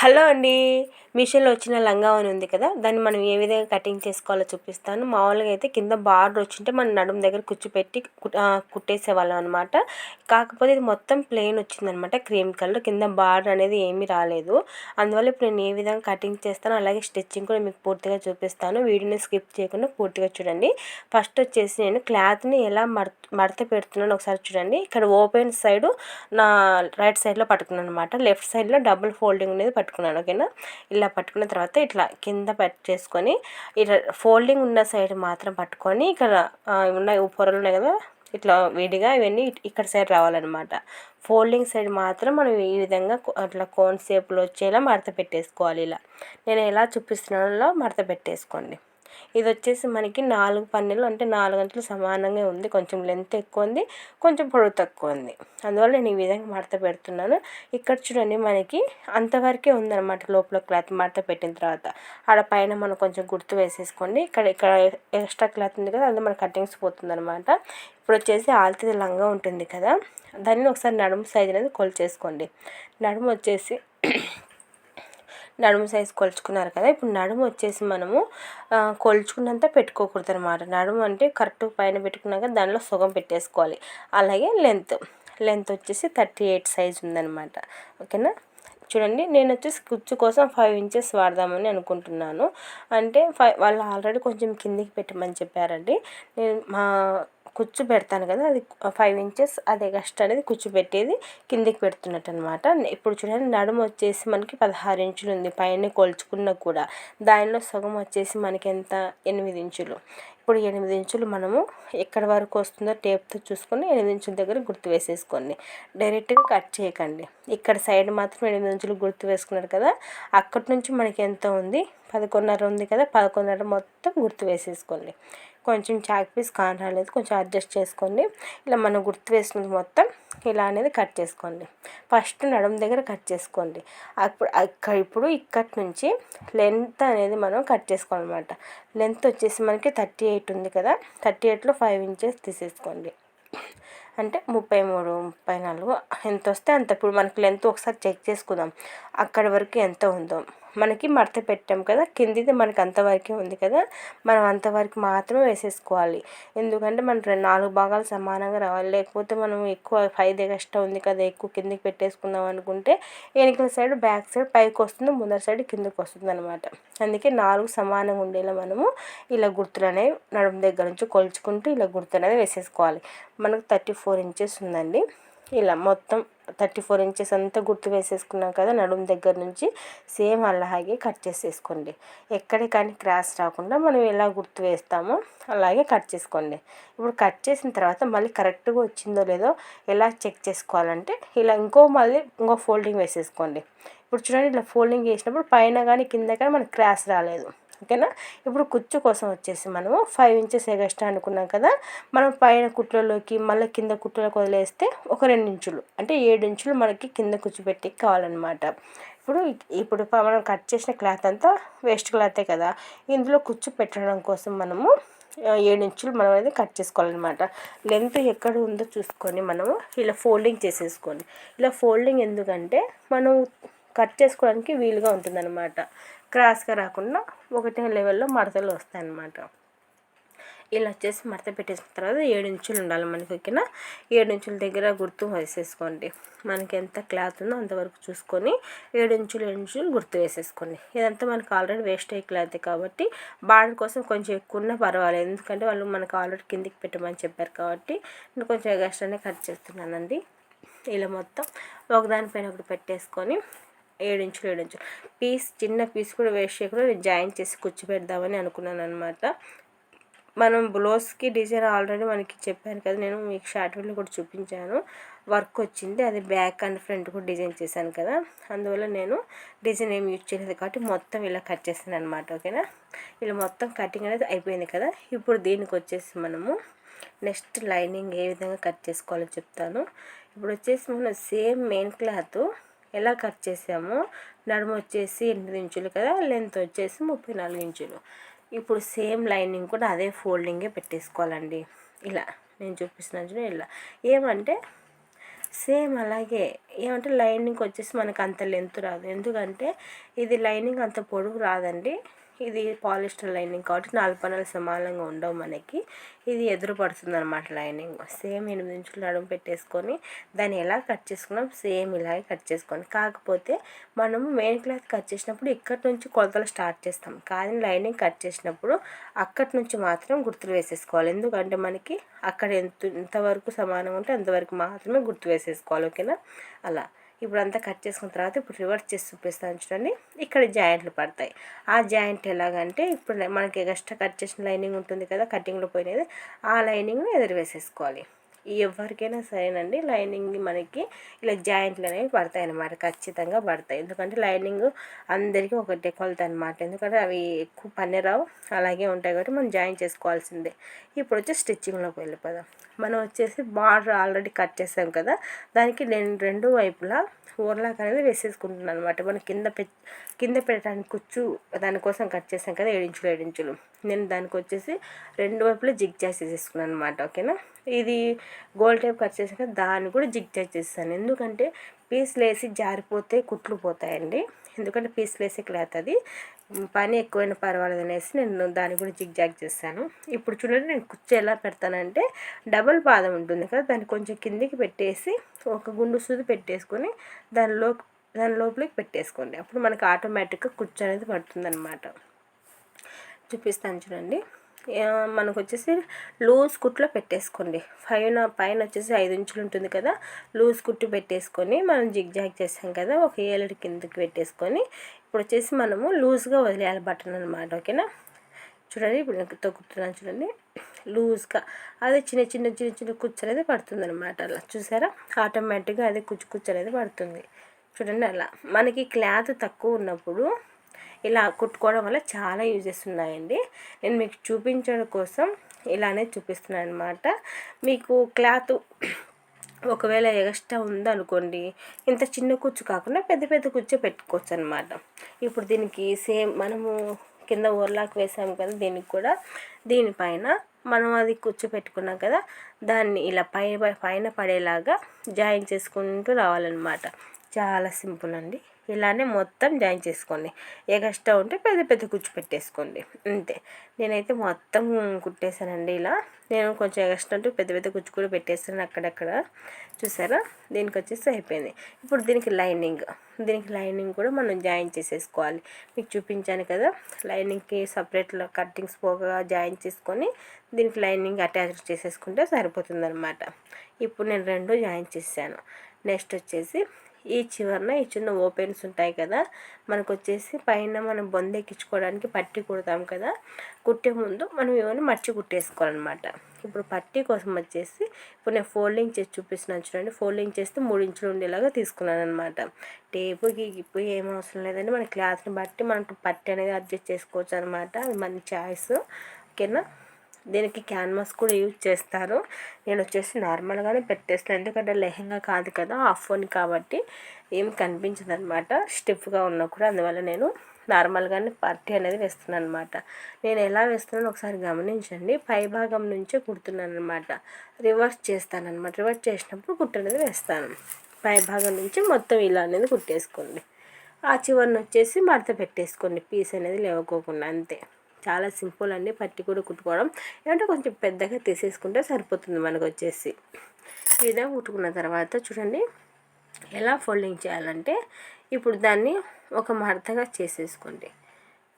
Hello అండి మిషన్లో వచ్చిన లంగా అని ఉంది కదా దాన్ని మనం ఏ విధంగా కటింగ్ చేసుకోవాలో చూపిస్తాను. మామూలుగా అయితే కింద బార్డర్ వచ్చింటే మన నడుము దగ్గర కుచ్చిపెట్టి కుట్టేసేవాళ్ళం అనమాట కాకపోతే ఇది మొత్తం ప్లెయిన్ వచ్చిందనమాట క్రీమ్ కలర్ కింద బార్డర్ అనేది ఏమీ రాలేదు. అందువల్ల ఇప్పుడు నేను ఏ విధంగా కటింగ్ చేస్తాను అలాగే స్టిచ్చింగ్ కూడా మీకు పూర్తిగా చూపిస్తాను. వీడియోని స్కిప్ చేయకుండా పూర్తిగా చూడండి. ఫస్ట్ వచ్చేసి నేను క్లాత్ని ఎలా మడత మడత పెడుతున్నాను ఒకసారి చూడండి. ఇక్కడ ఓపెన్ సైడ్ నా రైట్ సైడ్లో పట్టుకున్నాను అనమాట లెఫ్ట్ సైడ్లో డబుల్ ఫోల్డింగ్ అనేది పట్టుకున్నాను ఓకేనా ఇలా పట్టుకున్న తర్వాత ఇట్లా కింద చేసుకొని ఇట్లా ఫోల్డింగ్ ఉన్న సైడ్ మాత్రం పట్టుకొని ఇక్కడ ఉన్నాయి పొరలు ఉన్నాయి కదా ఇట్లా విడిగా ఇవన్నీ ఇక్కడ సైడ్ రావాలన్నమాట. ఫోల్డింగ్ సైడ్ మాత్రం మనం ఈ విధంగా అట్లా కోన్ షేప్లో వచ్చేలా మడత పెట్టేసుకోవాలి ఇలా. నేను ఎలా చూపిస్తున్నానో మడత పెట్టేసుకోండి. ఇది వచ్చేసి మనకి నాలుగు పన్నెలు అంటే నాలుగు గంటలు సమానంగా ఉంది. కొంచెం లెంత్ ఎక్కువ ఉంది కొంచెం పొడవు తక్కువ ఉంది. అందువల్ల నేను ఈ విధంగా మడత పెడుతున్నాను. ఇక్కడ చూడండి మనకి అంతవరకే ఉందన్నమాట లోపల క్లాత్ మడత పెట్టిన తర్వాత. ఆడ పైన మనం కొంచెం గుర్తు వేసేసుకోండి. ఇక్కడ ఇక్కడ ఎక్స్ట్రా క్లాత్ ఉంది కదా అందులో మన కటింగ్స్ పోతుంది అనమాట ఇప్పుడు వచ్చేసి ఆల్తీ లంగా ఉంటుంది కదా దాన్ని ఒకసారి నడుము సైజ్ అనేది కొలిచేసుకోండి. నడుము వచ్చేసి నడుము సైజు కొలుచుకున్నారు కదా ఇప్పుడు నడుము వచ్చేసి మనము కొలుచుకున్నంత పెట్టుకోకూడదు అనమాట నడుము అంటే కరెక్ట్ పైన పెట్టుకున్నాక దానిలో సుగం పెట్టేసుకోవాలి. అలాగే లెంత్ లెంత్ వచ్చేసి థర్టీ ఎయిట్ సైజ్ ఉందనమాట ఓకేనా? చూడండి నేను వచ్చేసి కుచ్చు కోసం ఫైవ్ ఇంచెస్ వాడదామని అనుకుంటున్నాను. అంటే ఫైవ్ వాళ్ళు ఆల్రెడీ కొంచెం కిందికి పెట్టమని చెప్పారండి. నేను మా కుచ్చు పెడతాను కదా అది ఫైవ్ ఇంచెస్ అది ఎక్స్ట్రా అనేది కుచ్చు పెట్టేది కిందికి పెడుతున్నట్టు అనమాట ఇప్పుడు చూడండి నడుము వచ్చేసి మనకి పదహారు ఇంచులు ఉంది పైన కొలుచుకున్నా కూడా. దానిలో సగం వచ్చేసి మనకి ఎంత? ఎనిమిది ఇంచులు. ఇప్పుడు ఎనిమిది ఇంచులు మనము ఎక్కడి వరకు వస్తుందో టేప్తో చూసుకొని ఎనిమిది ఇంచుల దగ్గర గుర్తు వేసేసుకోండి. డైరెక్ట్గా కట్ చేయకండి. ఇక్కడ సైడ్ మాత్రం ఎనిమిది ఇంచులు గుర్తు వేసుకున్నారు కదా అక్కడి నుంచి మనకి ఎంత ఉంది? పదకొండున్నర ఉంది కదా పదకొండున్నర మొత్తం గుర్తు వేసేసుకోండి. కొంచెం చాక్ పీస్ కాన్ రాలేదు కొంచెం అడ్జస్ట్ చేసుకోండి. ఇలా మనం గుర్తు వేసుకున్నది మొత్తం ఇలా అనేది కట్ చేసుకోండి. ఫస్ట్ నడుము దగ్గర కట్ చేసుకోండి. అప్పుడు అక్కడ ఇప్పుడు ఇక్కడి నుంచి లెంత్ అనేది మనం కట్ చేసుకోవాలన్నమాట. లెంత్ వచ్చేసి మనకి థర్టీ ఎయిట్ ఉంది కదా థర్టీ ఎయిట్లో ఫైవ్ ఇంచెస్ తీసేసుకోండి. అంటే ముప్పై మూడు ముప్పై నాలుగు ఎంత వస్తే అంత. ఇప్పుడు మనకి లెంత్ ఒకసారి చెక్ చేసుకుందాం. అక్కడి వరకు ఎంత ఉందో. మనకి మడత పెట్టాం కదా కిందిది మనకి అంతవరకే ఉంది కదా మనం అంతవరకు మాత్రమే వేసేసుకోవాలి. ఎందుకంటే మనం రెండు నాలుగు భాగాలు సమానంగా రావాలి. లేకపోతే మనం ఎక్కువ ఫైవ్ ఎక్స్ట్రా ఉంది కదా ఎక్కువ కిందికి పెట్టేసుకుందాం అనుకుంటే వెనకల సైడ్ బ్యాక్ సైడ్ పైకి వస్తుంది ముందర సైడ్ కిందకి వస్తుంది అనమాట అందుకే నాలుగు సమానంగా ఉండేలా మనము ఇలా గుర్తులు అనేవి నడుము దగ్గర నుంచి కొలుచుకుంటూ ఇలా గుర్తు అనేది వేసేసుకోవాలి. మనకు థర్టీ ఫోర్ ఇంచెస్ ఉందండి. ఇలా మొత్తం థర్టీ ఫోర్ ఇంచెస్ అంతా గుర్తు వేసేసుకున్నాం కదా నడుము దగ్గర నుంచి సేమ్ అలాగే కట్ చేసేసుకోండి. ఎక్కడ కానీ క్రాస్ రాకుండా మనం ఎలా గుర్తు వేస్తామో అలాగే కట్ చేసుకోండి. ఇప్పుడు కట్ చేసిన తర్వాత మళ్ళీ కరెక్ట్గా వచ్చిందో లేదో ఎలా చెక్ చేసుకోవాలంటే ఇలా ఇంకో మళ్ళీ ఇంకో ఫోల్డింగ్ వేసేసుకోండి. ఇప్పుడు చూడండి ఇలా ఫోల్డింగ్ చేసినప్పుడు పైన కానీ కింద కానీ మనకి క్రాస్ రాలేదు. ఓకేనా? ఇప్పుడు కుచ్చు కోసం వచ్చేసి మనము ఫైవ్ ఇంచెస్ ఎగస్ట్రా అనుకున్నాం కదా మనం పైన కుట్లలోకి మళ్ళీ కింద కుట్రలోకి వదిలేస్తే ఒక రెండు ఇంచులు అంటే ఏడు ఇంచులు మనకి కింద కుచ్చు పెట్టి కావాలన్నమాట. ఇప్పుడు ఇప్పుడు మనం కట్ చేసిన క్లాత్ అంతా వేస్ట్ క్లాతే కదా ఇందులో కుచ్చు పెట్టడం కోసం మనము ఏడు ఇంచులు మనం అనేది కట్ చేసుకోవాలన్నమాట. లెంత్ ఎక్కడ ఉందో చూసుకొని మనము ఇలా ఫోల్డింగ్ చేసేసుకోండి. ఇలా ఫోల్డింగ్ ఎందుకంటే మనం కట్ చేసుకోవడానికి వీలుగా ఉంటుందన్నమాట. క్రాస్గా రాకుండా ఒకటే లెవెల్లో మడతలు వస్తాయి అన్నమాట ఇలా వచ్చేసి మడత పెట్టేసిన తర్వాత ఏడు ఇంచులు ఉండాలి మనకి ఓకేనా? ఏడు ఇంచుల దగ్గర గుర్తు వేసేసుకోండి. మనకి ఎంత క్లాత్ ఉందో అంతవరకు చూసుకొని ఏడు ఇంచులు ఏడు ఇంచులు గుర్తు వేసేసుకోండి. ఇదంతా మనకు ఆల్రెడీ వేస్ట్ అయ్యే క్లాత్ కాబట్టి బార్డర్ కోసం కొంచెం ఎక్కువ ఉన్నా పర్వాలేదు. ఎందుకంటే వాళ్ళు మనకు ఆల్రెడీ కిందికి పెట్టమని చెప్పారు కాబట్టి నేను కొంచెం ఎగస్ట్రానే కట్ చేస్తున్నానండి. ఇలా మొత్తం ఒకదానిపైన ఒకటి పెట్టేసుకొని ఏడు ఇంచులు ఏడు ఇంచులు పీస్ చిన్న పీస్ కూడా వేస్ట్ చేయకుండా నేను జాయిన్ చేసి కూర్చోబెడదామని అనుకున్నాను అనమాట మనం బ్లౌజ్కి డిజైన్ ఆల్రెడీ మనకి చెప్పాను కదా నేను మీకు షార్ట్ వీడియో కూడా చూపించాను. వర్క్ వచ్చింది అది బ్యాక్ అండ్ ఫ్రంట్ కూడా డిజైన్ చేశాను కదా. అందువల్ల నేను డిజైన్ ఏమి యూజ్ చేయలేదు కాబట్టి మొత్తం ఇలా కట్ చేసాను అనమాట ఓకేనా? ఇలా మొత్తం కటింగ్ అనేది అయిపోయింది కదా. ఇప్పుడు దీనికి వచ్చేసి మనము నెక్స్ట్ లైనింగ్ ఏ విధంగా కట్ చేసుకోవాలో చెప్తాను. ఇప్పుడు వచ్చేసి మనం సేమ్ మెయిన్ క్లాత్ ఎలా కట్ చేసామో నడుము వచ్చేసి ఎనిమిది ఇంచులు కదా లెంత్ వచ్చేసి ముప్పై నాలుగు ఇంచులు. ఇప్పుడు సేమ్ లైనింగ్ కూడా అదే ఫోల్డింగే పెట్టేసుకోవాలండి. ఇలా నేను చూపిస్తున్నాను ఇలా. ఏమంటే సేమ్ అలాగే ఏమంటే లైనింగ్ వచ్చేసి మనకు అంత లెంత్ రాదు. ఎందుకంటే ఇది లైనింగ్ అంత పొడుగు రాదండి. ఇది పాలిస్టర్ లైనింగ్ కాబట్టి నాలుగు పనులు సమానంగా ఉండవు మనకి. ఇది ఎదురు పడుతుంది అనమాట లైనింగ్. సేమ్ ఎనిమిది ఇంచులు నడుము పెట్టేసుకొని దాన్ని ఎలా కట్ చేసుకున్నాం? సేమ్ ఇలాగే కట్ చేసుకోండి కాకపోతే మనము మెయిన్ క్లాత్ కట్ చేసినప్పుడు ఇక్కడి నుంచి కొలతలు స్టార్ట్ చేస్తాం. కానీ లైనింగ్ కట్ చేసినప్పుడు అక్కడి నుంచి మాత్రం గుర్తులు వేసేసుకోవాలి. ఎందుకంటే మనకి అక్కడ ఎంత ఎంతవరకు సమానం ఉంటే అంతవరకు మాత్రమే గుర్తు వేసేసుకోవాలి. ఓకేనా? అలా. ఇప్పుడు అంతా కట్ చేసుకున్న తర్వాత ఇప్పుడు రివర్స్ చేసి చూపిస్తాను చూడండి. ఇక్కడ జాయింట్లు పడతాయి. ఆ జాయింట్ ఎలాగంటే ఇప్పుడు మనకి ఎక్స్ట్రా కట్ చేసిన లైనింగ్ ఉంటుంది కదా కటింగ్లో పోయినది. ఆ లైనింగ్ను ఎదురు వేసేసుకోవాలి ఎవరికైనా సరేనండి. లైనింగ్ మనకి ఇలా జాయింట్లు అనేవి పడతాయి అన్నమాట. ఖచ్చితంగా పడతాయి. ఎందుకంటే లైనింగ్ అందరికీ ఒకటే కొలత అనమాట ఎందుకంటే అవి ఎక్కువ పని రావు. అలాగే ఉంటాయి కాబట్టి మనం జాయిన్ చేసుకోవాల్సిందే. ఇప్పుడు వచ్చి స్టిచ్చింగ్లోకి వెళ్ళిపోదాం. మనం వచ్చేసి బార్డర్ ఆల్రెడీ కట్ చేసాం కదా. దానికి నేను రెండు వైపులా ఓర్లాక్ అనేది వేసేసుకుంటున్నాను అనమాట మనం కింద పె కింద పెట్టడానికి కుచ్చు దానికోసం కట్ చేసాం కదా ఏడించులు ఏడించులు. నేను దానికి వచ్చేసి రెండు వైపులో జిగ్ చేసేసుకున్నాను అనమాట ఓకేనా? ఇది గోల్డ్ టైప్ కట్ చేసాక దాన్ని కూడా జిగ్ జాగ్ చేస్తాను ఎందుకంటే పీస్లు వేసి జారిపోతే కుట్లు పోతాయండి. ఎందుకంటే పీస్లు వేసి క్లాత్ అది. పని ఎక్కువైనా పర్వాలేదు అనేసి నేను దాన్ని కూడా జిగ్ జాగ్ చేస్తాను ఇప్పుడు చూడండి నేను కుర్చీ ఎలా పెడతానంటే డబల్ పాదం ఉంటుంది కదా దాన్ని కొంచెం కిందికి పెట్టేసి ఒక గుండు సూది పెట్టేసుకొని దానిలో దాని లోపలికి పెట్టేసుకోండి. అప్పుడు మనకు ఆటోమేటిక్గా కుర్చీ అనేది పడుతుంది అనమాట చూపిస్తాను చూడండి. మనకు వచ్చేసి లూజ్ కుట్లో పెట్టేసుకోండి. పైన పైన వచ్చేసి ఐదు ఇంచులు ఉంటుంది కదా లూజ్ కుట్టు పెట్టేసుకొని మనం జిగ్ జాగ్ చేసాం కదా ఒక ఏలడి కిందకి పెట్టేసుకొని ఇప్పుడు వచ్చేసి మనము లూజ్గా వదిలేయాలి బటన్ అనమాట ఓకేనా? చూడండి ఇప్పుడు నేను తొక్కుతున్నాను చూడండి. లూజ్గా అదే చిన్న చిన్న చిన్న చిన్న కుచ్చు అనేది పడుతుంది అనమాట అలా. చూసారా? ఆటోమేటిక్గా అదే కుచ్చు కుచ్చు అనేది పడుతుంది. చూడండి అలా. మనకి క్లాత్ తక్కువ ఉన్నప్పుడు ఇలా కుట్టుకోవడం వల్ల చాలా యూజెస్ ఉన్నాయండి. నేను మీకు చూపించడం కోసం ఇలానే చూపిస్తున్నాను అనమాట మీకు క్లాత్ ఒకవేళ ఎక్స్ట్రా ఉందనుకోండి ఇంత చిన్న కుచ్చు కాకుండా పెద్ద పెద్ద కుచ్చు పెట్టుకోవచ్చు అనమాట ఇప్పుడు దీనికి సేమ్ మనము కింద ఓర్లాక్ వేసాము కదా దీనికి కూడా దీనిపైన మనం అది కూర్చో పెట్టుకున్నాం కదా దాన్ని ఇలా పై పైన పడేలాగా జాయిన్ చేసుకుంటూ రావాలన్నమాట. చాలా సింపుల్ అండి. ఇలానే మొత్తం జాయిన్ చేసుకోండి. ఏ కష్టం ఉంటే పెద్ద పెద్ద కుచ్చు పెట్టేసుకోండి అంతే. నేనైతే మొత్తం కుట్టేశానండి ఇలా. నేను కొంచెం ఎగస్ట్రా ఉంటే పెద్ద పెద్ద కుచ్చు కూడా పెట్టేస్తాను అక్కడక్కడ. చూసారా? దీనికి వచ్చేసి అయిపోయింది. ఇప్పుడు దీనికి లైనింగ్. దీనికి లైనింగ్ కూడా మనం జాయిన్ చేసేసుకోవాలి. మీకు చూపించాను కదా? లైనింగ్కి సపరేట్ కట్టింగ్స్ పోగా జాయిన్ చేసుకొని దీనికి లైనింగ్ అటాచ్ చేసేసుకుంటే సరిపోతుంది ఇప్పుడు నేను రెండు జాయిన్ చేశాను. నెక్స్ట్ వచ్చేసి ఈ చివరన ఈ చిన్న ఓపెన్స్ ఉంటాయి కదా మనకు వచ్చేసి పైన మనం బొంద ఎక్కించుకోవడానికి పట్టి కుడతాం కదా కుట్టే ముందు మనం ఏమైనా మర్చి కుట్టేసుకోవాలన్నమాట. ఇప్పుడు పట్టి కోసం వచ్చేసి ఇప్పుడు నేను ఫోల్డింగ్ చేసి చూపిస్తున్నాను చూడండి ఫోల్డింగ్ చేస్తే మూడు ఇంచులు ఉండేలాగా తీసుకున్నాను అనమాట టేపు గిప్పు ఏం అవసరం లేదండి మన క్లాత్ని బట్టి మనకు పట్టి అనేది అడ్జస్ట్ చేసుకోవచ్చు అనమాట అది మన చాయిస్ ఓకేనా? దీనికి క్యాన్వాస్ కూడా యూజ్ చేస్తారు. నేను వచ్చేసి నార్మల్గానే పెట్టేస్తాను. ఎందుకంటే లెహంగా కాదు కదా ఆఫ్ ఫోన్ కాబట్టి ఏం కనిపించదు అనమాట స్టిఫ్గా ఉన్నా కూడా అందువల్ల నేను నార్మల్గానే పార్టీ అనేది వేస్తున్నాను అనమాట నేను ఎలా వేస్తున్నానో ఒకసారి గమనించండి. పై భాగం నుంచే కుడుతున్నాను అనమాట రివర్స్ చేస్తాను అనమాట రివర్స్ చేసినప్పుడు కుట్టు అనేది వేస్తాను. పై భాగం నుంచి మొత్తం ఇలా అనేది కుట్టేసుకోండి. ఆ చివరిని వచ్చేసి మడత పెట్టేసుకోండి. పీస్ అనేది లేవకోకుండా అంతే. చాలా సింపుల్ అండి పట్టి కూడా కుట్టుకోవడం. ఏమంటే కొంచెం పెద్దగా తీసేసుకుంటే సరిపోతుంది మనకు వచ్చేసి. ఈ విధంగా కుట్టుకున్న తర్వాత చూడండి ఎలా ఫోల్డింగ్ చేయాలంటే ఇప్పుడు దాన్ని ఒక మడతగా చేసేసుకోండి.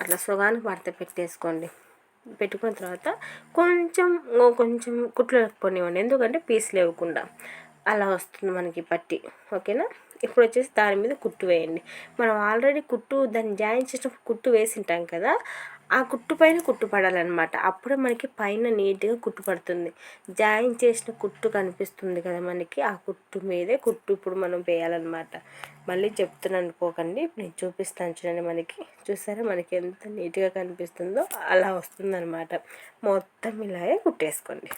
అట్లా సుగానికి మడత పెట్టేసుకోండి. పెట్టుకున్న తర్వాత కొంచెం కొంచెం కుట్లు పోనివ్వండి ఎందుకంటే పీస్ లేవకుండా అలా వస్తుంది మనకి పట్టి. ఓకేనా? ఇప్పుడు వచ్చేసి దాని మీద కుట్టు వేయండి. మనం ఆల్రెడీ కుట్టు దాన్ని జాయిన్ చేసినప్పుడు కుట్టు వేసింటాం కదా ఆ కుట్టు పైన కుట్టు పడాలన్నమాట. అప్పుడే మనకి పైన నీట్గా కుట్టు పడుతుంది. జాయిన్ చేసిన కుట్టు కనిపిస్తుంది కదా మనకి ఆ కుట్టు మీదే కుట్టు ఇప్పుడు మనం వేయాలన్నమాట. మళ్ళీ చెప్తున్నాను అనుకోకండి ఇప్పుడు నేను చూపిస్తాను చూడండి మనకి. చూసారా? మనకి ఎంత నీట్గా కనిపిస్తుందో అలా వస్తుందన్నమాట. మొత్తం ఇలాగే కుట్టేసుకోండి.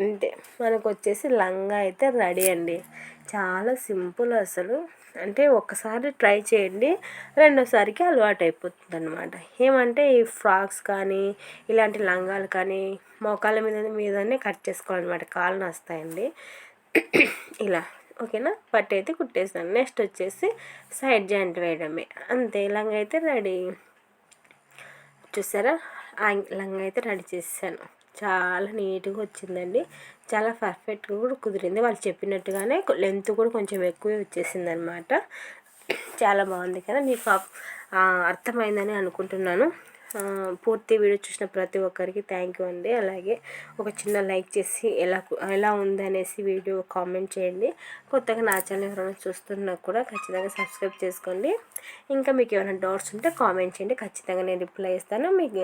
అంతే. మనకు వచ్చేసి లంగా అయితే రెడీ అండి. చాలా సింపుల్ అసలు. అంటే ఒక్కసారి ట్రై చేయండి రెండోసారికి అలవాటు అయిపోతుంది అనమాట ఏమంటే ఈ ఫ్రాక్స్ కానీ ఇలాంటి లంగాలు కానీ మోకాళ్ళ మీద మీదనే కట్ చేసుకోవాలన్నమాట. కాళ్ళు వస్తాయండి ఇలా ఓకేనా? పట్టు అయితే కుట్టేసాను. నెక్స్ట్ వచ్చేసి సైడ్ జాయింట్ వేయడమే. అంతే లంగా అయితే రెడీ. చూసారా? లంగా అయితే రెడీ చేసాను చాలా నీట్గా వచ్చిందండి. చాలా పర్ఫెక్ట్గా కూడా కుదిరింది. వాళ్ళు చెప్పినట్టుగానే లెంత్ కూడా కొంచెం ఎక్కువే వచ్చేసింది అనమాట చాలా బాగుంది కదా మీకు అర్థమైందని అనుకుంటున్నాను. పూర్తి వీడియో చూసిన ప్రతి ఒక్కరికి థ్యాంక్ యూ అండి. అలాగే ఒక చిన్న లైక్ చేసి ఎలా ఎలా ఉంది అనేసి వీడియో కామెంట్ చేయండి. కొత్తగా నా ఛానల్ ఎవరైనా చూస్తున్నా కూడా ఖచ్చితంగా సబ్స్క్రైబ్ చేసుకోండి. ఇంకా మీకు ఏమైనా డౌట్స్ ఉంటే కామెంట్ చేయండి. ఖచ్చితంగా నేను రిప్లై ఇస్తాను. మీకు